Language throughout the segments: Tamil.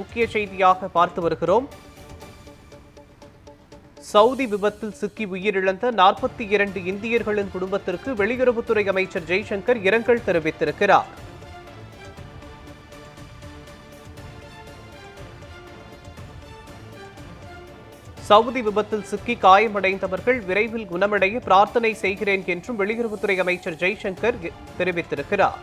முக்கிய செய்தியாக பார்த்து வருகிறோம். சவுதி விபத்தில் சிக்கி உயிரிழந்த நாற்பத்தி இரண்டு இந்தியர்களின் குடும்பத்திற்கு வெளியுறவுத்துறை அமைச்சர் ஜெய்சங்கர் இரங்கல் தெரிவித்திருக்கிறார். சவுதி விபத்தில் சிக்கி காயமடைந்தவர்கள் விரைவில் குணமடைய பிரார்த்தனை செய்கிறேன் என்றும் வெளியுறவுத்துறை அமைச்சர் ஜெய்சங்கர் தெரிவித்திருக்கிறார்.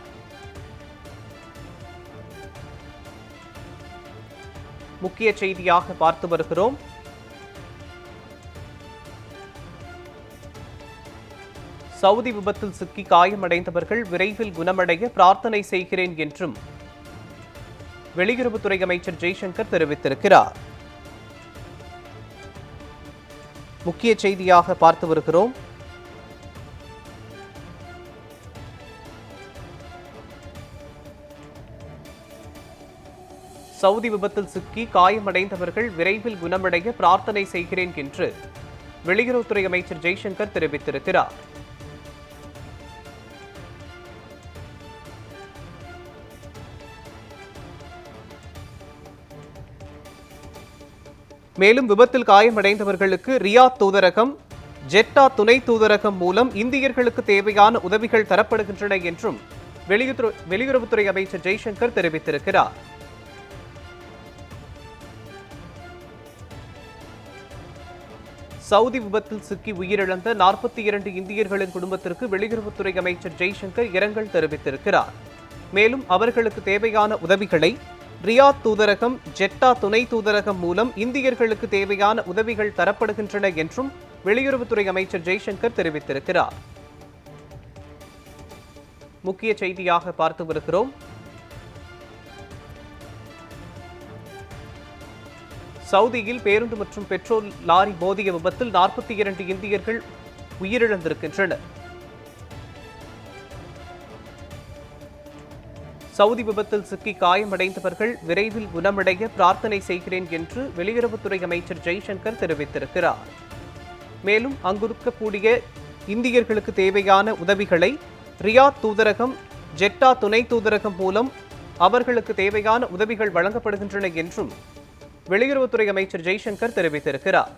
முக்கிய செய்தியாக பார்த்து வருகிறோம். சவுதி விபத்தில் சிக்கி காயமடைந்தவர்கள் விரைவில் குணமடைய பிரார்த்தனை செய்கிறேன் என்றும் வெளியுறவுத்துறை அமைச்சர் ஜெய்சங்கர் தெரிவித்திருக்கிறார். முக்கிய செய்தியாக பார்த்து வருகிறோம். சவுதி விபத்தில் சிக்கி காயமடைந்தவர்கள் விரைவில் குணமடைய பிரார்த்தனை செய்கிறேன் என்று வெளியுறவுத்துறை அமைச்சர் ஜெய்சங்கர் தெரிவித்திருக்கிறார். மேலும் விபத்தில் காயமடைந்தவர்களுக்கு ரியாத் தூதரகம் ஜெட்டா துணை தூதரகம் மூலம் இந்தியர்களுக்கு தேவையான உதவிகள் தரப்படுகின்றன என்றும் வெளியுறவுத்துறை அமைச்சர் ஜெய்சங்கர் தெரிவித்திருக்கிறார். சவுதி விபத்தில் சிக்கி உயிரிழந்த நாற்பத்தி இரண்டு இந்தியர்களின் குடும்பத்திற்கு வெளியுறவுத்துறை அமைச்சர் ஜெய்சங்கர் இரங்கல் தெரிவித்திருக்கிறார். மேலும் அவர்களுக்கு தேவையான உதவிகளை ரியாத் தூதரகம் ஜெட்டா துணை தூதரகம் மூலம் இந்தியர்களுக்கு தேவையான உதவிகள் தரப்படுகின்றன என்றும் வெளியுறவுத்துறை அமைச்சர் ஜெய்சங்கர் தெரிவித்திருக்கிறார். முக்கிய செய்தியாக பார்த்து வருகிறோம். சவுதியில் பேருந்து மற்றும் பெட்ரோல் லாரி மோதிய விபத்தில் நாற்பத்தி இரண்டு இந்தியர்கள் உயிரிழந்திருக்கின்றனர். சவுதி விபத்தில் சிக்கி காயமடைந்தவர்கள் விரைவில் குணமடைய பிரார்த்தனை செய்கிறேன் என்று வெளியுறவுத்துறை அமைச்சர் ஜெய்சங்கர் தெரிவித்திருக்கிறார். மேலும் அங்கிருக்கக்கூடிய இந்தியர்களுக்கு தேவையான உதவிகளை ரியாத் தூதரகம் ஜெட்டா துணை தூதரகம் மூலம் அவர்களுக்கு தேவையான உதவிகள் வழங்கப்படுகின்றன என்றும் வெளியுறவுத்துறை அமைச்சர் ஜெய்சங்கர் தெரிவித்திருக்கிறார்.